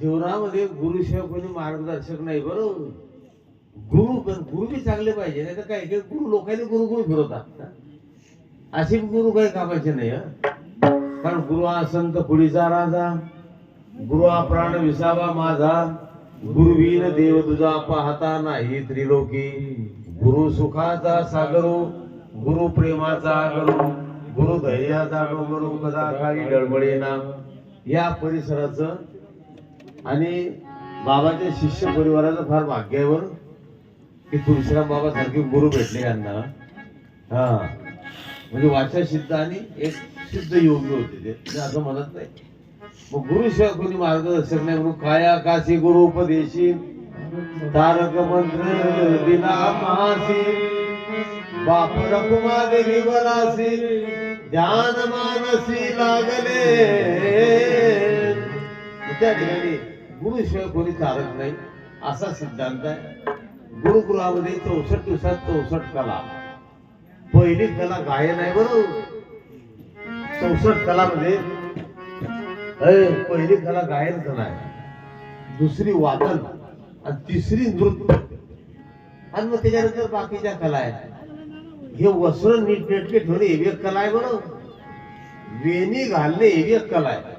जीवनामध्ये गुरुशिवाय कोणी मार्गदर्शक नाही बरोबर? गुरु पण गुरु बी चांगले पाहिजे नाही तर काय काही गुरु लोकांनी गुरु गुरु फिरवतात असे गुरु काही कामाचे नाही कारण गुरु हा संत पुढीचा राजा गुरु हा प्राण विसावा माझा गुरुवीन देव तुझा पाहता नाही त्रिलोकी. गुरु सुखाचा सागरो गुरु प्रेमाचा आगरो गुरु धैर्याचा डोंगरू कदा काही डळबळेना या परिसराचं आणि बाबाच्या शिष्य परिवाराचं फार भाग्य आहे बरं की तुळशीराम बाबा सारखे गुरु भेटले यांना. हा. म्हणजे वाचा सिद्ध आणि एक सिद्ध योगी होते ते असं म्हणत नाही. मग गुरुशिवाय कोणी मार्गदर्शक नाही म्हणून काया काशी गुरु उपदेशी. तारक मंत्र दिला मासी. बाप रखुमा देवी बनासी ध्यान मानसी लागले. त्या ठिकाणी गुरुशिवाय कोणी तारक नाही असा सिद्धांत आहे. गुरुकुलामध्ये चौसष्ट दिवसात चौसष्ट कला. पहिली कला गायन आहे बरोबर. चौसष्ट कला म्हणजे पहिली कला गायन कला आहे. दुसरी वादन आणि तिसरी नृत्य. आणि मग त्याच्यानंतर बाकीच्या कला आहेत. हे वस्त्र नीटनेटके ठेवणे एक कला आहे बरोबर वेणी घालणे एक कला आहे.